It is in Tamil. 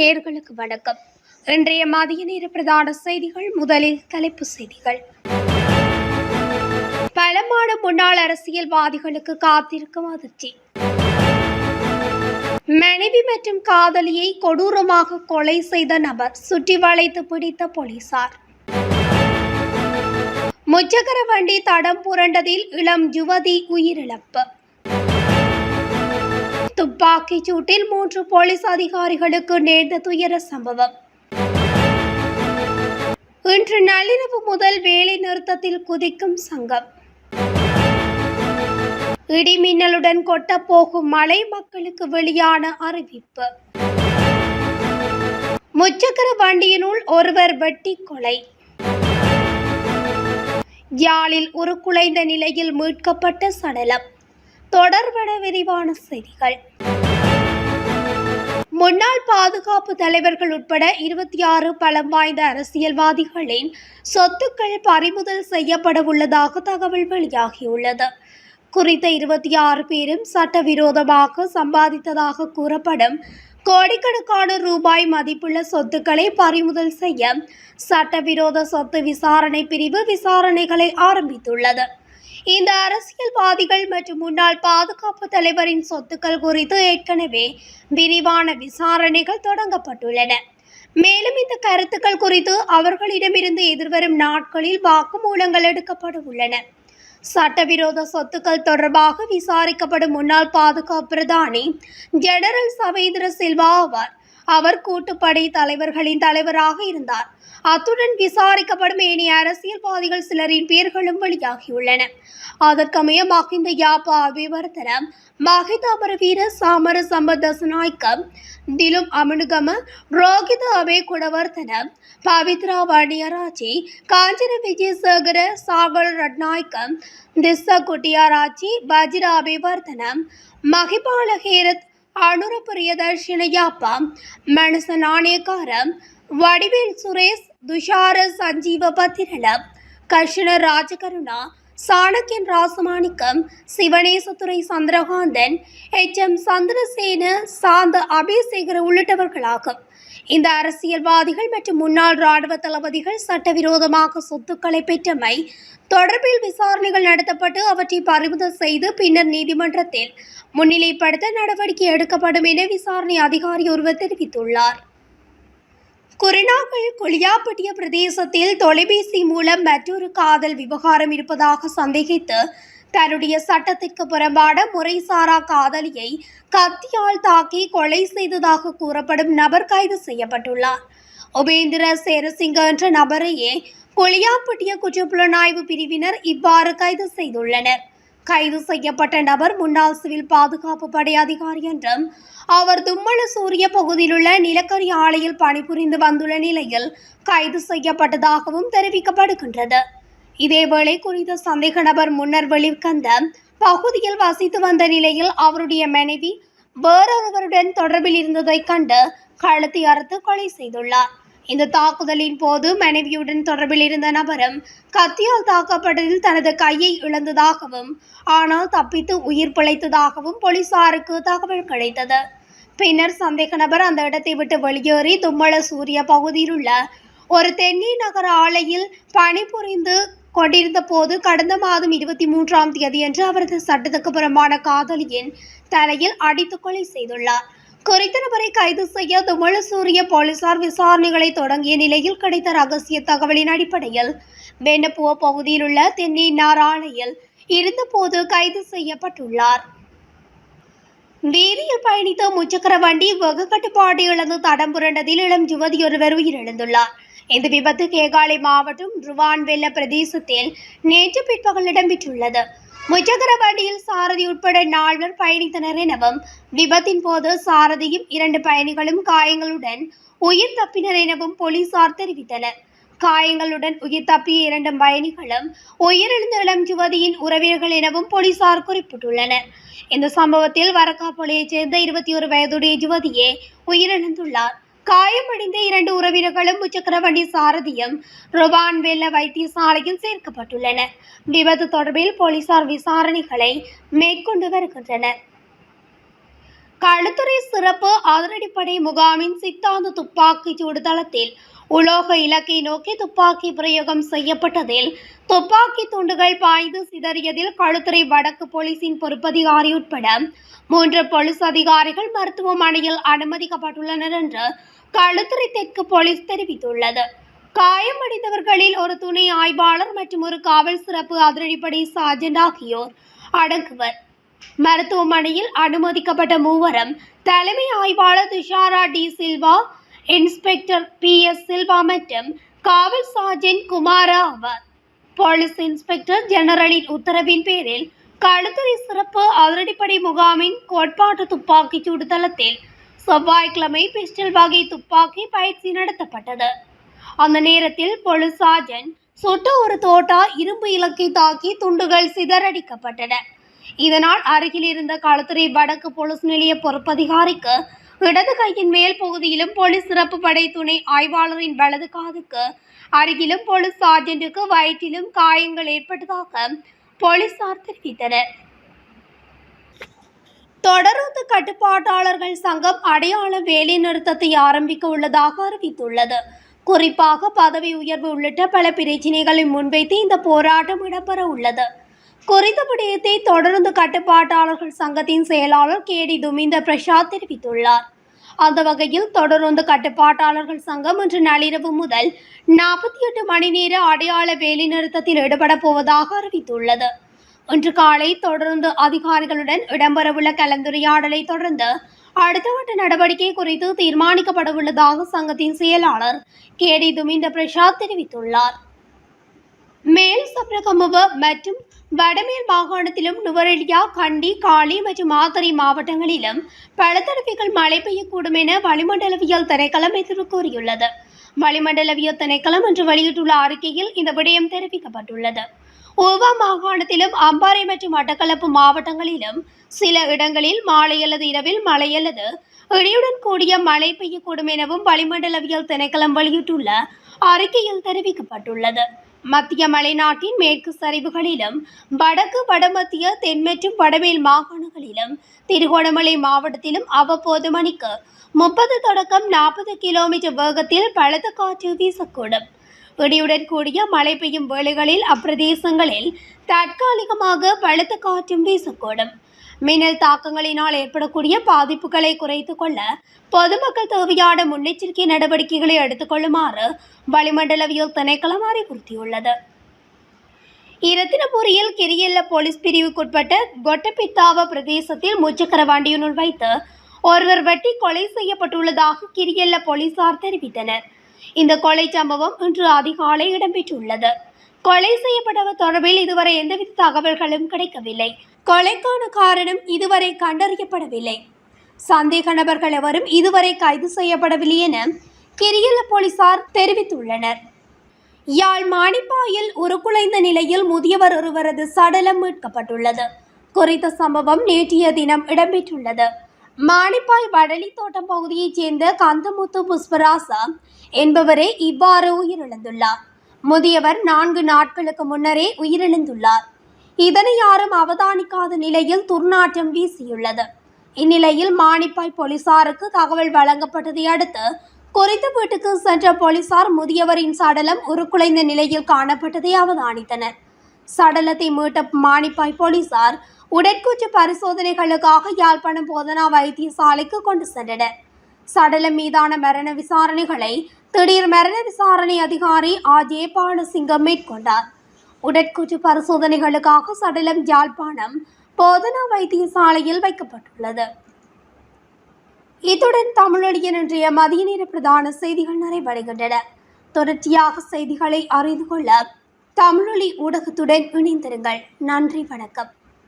நேர்களுக்கு வணக்கம். இன்றைய மதிய நேர பிரதான செய்திகள் முதலில் தலைப்பு செய்திகள். பலமான முன்னாள் அரசியல்வாதிகளுக்கு காத்திருக்கும் அதிர்ச்சி. மனைவி மற்றும் காதலியை கொடூரமாக கொலை செய்த நபர் சுற்றி வளைத்து பிடித்த போலீசார். முச்சக்கர வண்டி தடம் புரண்டதில் இளம் யுவதி உயிரிழப்பு. துப்பாக்கிச் சூட்டில் மூன்று போலீஸ் அதிகாரிகளுக்கு நேர்ந்த துயர சம்பவம். இன்று நள்ளிரவு முதல் வேலை நிறுத்தத்தில் குதிக்கும் சங்கம். இடிமின்னலுடன் கொட்டப் போகும் மழை மக்களுக்கு வெளியான அறிவிப்பு. முச்சக்கர வண்டியினுள் ஒருவர் வெட்டி கொலை. யாழில் உருக்குலைந்த நிலையில் மீட்கப்பட்ட சடலம். தொடர்பட விரிவான செய்திகள். முன்னாள் பாதுகாப்பு தலைவர்கள் உட்பட இருபத்தி ஆறு பலம் வாய்ந்த அரசியல்வாதிகளின் சொத்துக்கள் பறிமுதல் செய்யப்பட உள்ளதாக தகவல் வெளியாகியுள்ளது. குறித்த இருபத்தி ஆறு பேரும் சட்டவிரோதமாக சம்பாதித்ததாக கூறப்படும் கோடிக்கணக்கான ரூபாய் மதிப்புள்ள சொத்துக்களை பறிமுதல் செய்ய சட்டவிரோத சொத்து விசாரணை பிரிவு விசாரணைகளை ஆரம்பித்துள்ளது. இந்த அரசியல்வாதிகள் மற்றும் முன்னாள் பாதுகாப்பு தலைவரின் சொத்துக்கள் குறித்து ஏற்கனவே விரிவான விசாரணைகள் தொடங்கப்பட்டுள்ளன. மேலும் இந்த கருத்துக்கள் குறித்து அவர்களிடமிருந்து எதிர்வரும் நாட்களில் வாக்குமூலங்கள் எடுக்கப்பட உள்ளன. சட்டவிரோத சொத்துக்கள் தொடர்பாக விசாரிக்கப்படும் முன்னாள் பாதுகாப்பு பிரதானி ஜெனரல் சவேந்திர சில்வா ஆவார். அவர் கூட்டுப்படை தலைவர்களின் தலைவராக இருந்தார். அத்துடன் விசாரிக்கப்படும் ஏனைய அரசியல்வாதிகள் சிலரின் பெயர்களும் வெளியாகியுள்ளன. அதற்கமைய மஹிந்த யாப்பா அபிவர்த்தனம் மஹித அமரவீர சாமர சம்பதசநாயக்கம் திலும் அமனுகம ரோகித அபே குணவர்த்தனம் பவித்ரா வணியராஜி காஞ்சன விஜயசேகர சாகர் ரட்நாயக்கம் திஸ்ஸ குட்டியாராச்சி வஜிர அபிவர்த்தனம் மகிபால ஹேரத் அனுர பிரியதர்ஷின யாப்பா மனச நாணயக்காரம் வடிவேல் சுரேஷ் துஷார சஞ்சீவ பத்திரலம் கர்ஷன ராஜகருணா சாணக்கியன் ராசமாணிக்கம் சிவனேசத்துறை சந்திரகாந்தன் எச். எம். சந்திரசேன சாந்த அபிசேகர் உள்ளிட்டவர்களாகும். இந்த அரசியல்வாதிகள் மற்றும் முன்னாள் ராணுவ தளபதிகள் சட்டவிரோதமாக சொத்துக்களை பெற்றமை தொடர்பில் விசாரணைகள் நடத்தப்பட்டு அவற்றை பறிமுதல் செய்து பின்னர் நீதிமன்றத்தில் முன்னிலைப்படுத்த நடவடிக்கை எடுக்கப்படும் என விசாரணை அதிகாரி ஒருவர் தெரிவித்துள்ளார். குருநாகல் கொளியாப்பட்டிய பிரதேசத்தில் தொலைபேசி மூலம் மற்றொரு காதல் விவகாரம் இருப்பதாக சந்தேகித்து தன்னுடைய சட்டத்திற்கு புறம்பான முறைசாரா காதலியை கத்தியால் தாக்கி கொலை செய்ததாக கூறப்படும் நபர் கைது செய்யப்பட்டுள்ளார். உபேந்திர சேரசிங்க என்ற நபரையே கொளியாப்பட்டிய குற்றப்புலனாய்வு பிரிவினர் இவ்வாறு கைது செய்துள்ளனர். கைது செய்யப்பட்ட நபர் முன்னாள் சிவில் பாதுகாப்பு படை அதிகாரி என்றும் அவர் தும்மல சூரிய பகுதியிலுள்ள நிலக்கரி ஆலையில் பணிபுரிந்து வந்துள்ள நிலையில் கைது செய்யப்பட்டதாகவும் தெரிவிக்கப்படுகின்றது. இதேவேளை குறித்த சந்தேக நபர் முன்னர் வெளிவந்த பகுதியில் வசித்து வந்த நிலையில் அவருடைய மனைவி வேறொருவருடன் தொடர்பில் இருந்ததைக் கண்டு கழுத்தை அறுத்து கொலை செய்துள்ளார். இந்த தாக்குதலின் போது மனைவியுடன் தொடர்பில் இருந்த நபரும் கத்தியால் தாக்கப்பட்டதில் தனது கையை இழந்ததாகவும் ஆனால் தப்பித்து உயிர் பிழைத்ததாகவும் போலீசாருக்கு தகவல் கிடைத்தது. பின்னர் சந்தேக நபர் அந்த இடத்தை விட்டு வெளியேறி தும்மள சூரிய பகுதியில் உள்ள ஒரு தென்னி நகர ஆலையில் பணிபுரிந்து கொண்டிருந்த போது கடந்த மாதம் இருபத்தி மூன்றாம் தேதியன்று அவரது சட்டத்துக்கு புறம்பான காதலியின் தலையில் அடித்து கொலை செய்துள்ளார். குறித்த நபரை கைது செய்ய துமளசூரிய போலீசார் விசாரணைகளை தொடங்கிய நிலையில் கிடைத்த ரகசிய தகவலின் அடிப்படையில் வெண்ணப்புவ பகுதியில் உள்ள தென்னினார் ஆலையில் இருந்தபோது கைது செய்யப்பட்டுள்ளார். வீதியில் பயணித்த முச்சக்கர வண்டி வெகு கட்டுப்பாடு இழந்து தடம் புரண்டதில் இளம் யுவதியொருவர் உயிரிழந்துள்ளார். இந்த விபத்து கேகாலை மாவட்டம் ருவான்வெல்ல பிரதேசத்தில் நேற்று பிற்பகல் இடம்பெற்றுள்ளது. முச்சக்கரவண்டியில் சாரதி உட்பட நால்வர் பயணித்தனர் எனவும் விபத்தின் போது சாரதியும் இரண்டு பயணிகளும் காயங்களுடன் உயிர் தப்பினர் எனவும் போலீசார் தெரிவித்தனர். காயங்களுடன் உயிர் தப்பிய இரண்டு பயணிகளும் உயிரிழந்த இளம் யுவதியின் உறவினர்கள் எனவும் போலீசார் குறிப்பிட்டுள்ளனர். இந்த சம்பவத்தில் வரக்காப்பொலியைச் சேர்ந்த இருபத்தி ஒரு வயதுடைய யுவதியே உயிரிழந்துள்ளார். காயமடைந்த இரண்டு உறவினர்களும் முச்சக்கர வண்டி சாரதியும் ருவான் வெள்ள வைத்தியசாலையில் சேர்க்கப்பட்டுள்ளனர். விபத்து தொடர்பில் போலீசார் விசாரணைகளை மேற்கொண்டு வருகின்றனர். களுத்துறை சிறப்பு அதிரடிப்படை முகாமின் சித்தாந்த துப்பாக்கிச் சூடு தளத்தில் உலோக இலக்கை நோக்கி துப்பாக்கி பிரயோகம் செய்யப்பட்டதில் துப்பாக்கி துண்டுகள் பாய்ந்து சிதறியதில் களுத்துறை வடக்கு போலீசின் பொறுப்பதிகாரி உட்பட மூன்று போலீஸ் அதிகாரிகள் மருத்துவமனையில் அனுமதிக்கப்பட்டுள்ளனர் என்று களுத்துறை தெற்கு போலீஸ் தெரிவித்துள்ளது. காயமடைந்தவர்களில் ஒரு துணை ஆய்வாளர் மற்றும் ஒரு காவல் சிறப்பு அதிரடிப்படை சார்ஜென்ட் ஆகியோர் அடங்குவர். மருத்துவமனையில் அனுமதிக்கப்பட்ட மூவரும் தலைமை ஆய்வாளர் Thushara De Silva inspector B S Silva மற்றும் காவல் சார்ஜென்ட் குமாரா ஆவார். போலீஸ் இன்ஸ்பெக்டர் ஜெனரலின் உத்தரவின் பேரில் களுத்துறை சிறப்பு அதிரடிப்படை முகாமின் கோட்பாட்டு துப்பாக்கி சூடு தளத்தில் செவ்வாய்க்கிழமை பிஸ்டல் வகை துப்பாக்கி பயிற்சி நடத்தப்பட்டது. அந்த நேரத்தில் போலீஸ் சார்ஜன் சுட்ட ஒரு தோட்டா இரும்பு இலக்கை தாக்கி துண்டுகள் சிதறடிக்கப்பட்டன. இதனால் அருகில் இருந்த களத்துறை வடக்கு போலீஸ் நிலைய பொறுப்பதிகாரிக்கு இடது கையின் மேல் பகுதியிலும் போலீஸ் சிறப்பு படை துணை ஆய்வாளரின் வலது காதுக்கு அருகிலும் போலீஸ் சார்ஜென்ட்டுக்கு வயிற்றிலும் காயங்கள் ஏற்பட்டதாக போலீசார் தெரிவித்தனர். தொடருந்து கட்டுப்பாட்டாளர்கள் சங்கம் அடையாள வேலை நிறுத்தத்தை ஆரம்பிக்க உள்ளதாக அறிவித்துள்ளது. குறிப்பாக பதவி உயர்வு உள்ளிட்ட பல பிரச்சினைகளை முன்வைத்து இந்த போராட்டம் இடம்பெற உள்ளது. குறித்த விடயத்தை தொடர்ந்து கட்டுப்பாட்டாளர்கள் சங்கத்தின் செயலாளர் கே டி துமிந்த பிரசாத் தெரிவித்துள்ளார். அந்த வகையில் தொடர்ந்து கட்டுப்பாட்டாளர்கள் சங்கம் இன்று நள்ளிரவு முதல் நாற்பத்தி எட்டு மணி நேர அடையாள வேலைநிறுத்தத்தில் ஈடுபட போவதாக அறிவித்துள்ளது. இன்று காலை தொடர்ந்து அதிகாரிகளுடன் இடம்பெறவுள்ள கலந்துரையாடலை தொடர்ந்து அடுத்த கட்ட நடவடிக்கை குறித்து தீர்மானிக்கப்படவுள்ளதாக சங்கத்தின் செயலாளர் கே டி துமிந்த பிரசாத் தெரிவித்துள்ளார். மேல் சப்ரகமுவ மற்றும் வடமேல் மாகாணத்திலும் நுவரெலியா கண்டி காளி மற்றும் மாத்தறை மாவட்டங்களிலும் பல தடவைகள் மழை பெய்யக்கூடும் என வளிமண்டலவியல் திணைக்களம் எதிர்ப்பு கூறியுள்ளது வளிமண்டலவியல் திணைக்களம் இன்று வெளியிட்டுள்ள அறிக்கையில் இந்த விடயம் தெரிவிக்கப்பட்டுள்ளது ஓவா மாகாணத்திலும் அம்பாறை மற்றும் மட்டக்களப்பு மாவட்டங்களிலும் சில இடங்களில் மாலை அல்லது இரவில் மழை அல்லது இடியுடன் கூடிய மழை பெய்யக்கூடும் எனவும் வளிமண்டலவியல் திணைக்களம் வெளியிட்டுள்ள அறிக்கையில் தெரிவிக்கப்பட்டுள்ளது மத்திய மலைநாட்டின் மேற்கு சரிவுகளிலும் வடக்கு வடமத்திய தென் மற்றும் வடமேல் மாகாணங்களிலும் திருகோணமலை மாவட்டத்திலும் அவ்வப்போது மணிக்கு முப்பது தொடக்கம் நாற்பது கிலோமீட்டர் வேகத்தில் பலத்த காற்று வீசக்கூடும். இடியுடன் கூடிய மழை பெய்யும் வேளைகளில் அப்பிரதேசங்களில் தற்காலிகமாக பலத்த காற்றும் வீசக்கூடும். மின்னல் தாக்கங்களினால் ஏற்படக்கூடிய பாதிப்புகளை குறைத்து கொள்ள பொதுமக்கள் தேவையான முன்னெச்சரிக்கை நடவடிக்கைகளை எடுத்துக்கொள்ளுமாறு வளிமண்டலவியல் திணைக்களம் அறிவுறுத்தியுள்ளது. இரத்தினபுரியில் கிரியல்ல போலீஸ் பிரிவுக்குட்பட்ட கொட்டப்பித்தாவ பிரதேசத்தில் முச்சக்கர வண்டியினுள் வைத்து ஒருவர் வெட்டி கொலை செய்யப்பட்டுள்ளதாக கிரியல்ல போலீசார் தெரிவித்தனர். இந்த கொலை சம்பவம் இன்று அதிகாலை இடம்பெற்றுள்ளது. கொலை செய்யப்பட்டவர் தொடர்பில் இதுவரை எந்தவித தகவல்களும் கிடைக்கவில்லை. கொலைக்கான காரணம் இதுவரை கண்டறியப்படவில்லை. சந்தேக நபர்கள் எவரும் இதுவரை கைது செய்யப்படவில்லை என கிரியல போலீசார் தெரிவித்துள்ளனர். யாழ் மாணிப்பாயில் உருக்குலைந்த நிலையில் முதியவர் ஒருவரது சடலம் மீட்கப்பட்டுள்ளது. குறித்த சம்பவம் நேற்றைய தினம் இடம்பெற்றுள்ளது. மாணிப்பாய் வடலி தோட்டம் பகுதியைச் சேர்ந்த கந்தமுத்து புஷ்பராசா என்பவரே இவ்வாறு உயிரிழந்துள்ளார். முதியவர் நான்கு நாட்களுக்கு முன்னரே உயிரிழந்துள்ளார். இதனை யாரும் அவதானிக்காத நிலையில் துர்நாற்றம் வீசியுள்ளது. இந்நிலையில் மானிப்பாய் போலீசாருக்கு தகவல் வழங்கப்பட்டதை அடுத்து குறித்த வீட்டுக்கு சென்ற போலீசார் முதியவரின் சடலம் உருக்குலைந்த நிலையில் காணப்பட்டதை அவதானித்தனர். சடலத்தை மீட்ட மானிப்பாய் போலீசார் உடற்கூற்று பரிசோதனைகளுக்காக யாழ்ப்பாணம் போதனா வைத்தியசாலைக்கு கொண்டு சென்றனர். சடலம் மீதான மரண விசாரணைகளை திடீர் மரண விசாரணை அதிகாரி ஆ ஜே. பாலசிங்கம் மேற்கொண்டார். உடற்கூற்று பரிசோதனைகளுக்காக சடலம் யாழ்ப்பாணம் போதனா வைத்தியசாலையில் வைக்கப்பட்டுள்ளது. இத்துடன் தமிழொழியன் இன்றைய மதிய நேர பிரதான செய்திகள் நிறைவடைகின்றன. தொடர்ச்சியாக செய்திகளை அறிந்து கொள்ள தமிழொலி ஊடகத்துடன் இணைந்திருங்கள். நன்றி வணக்கம்.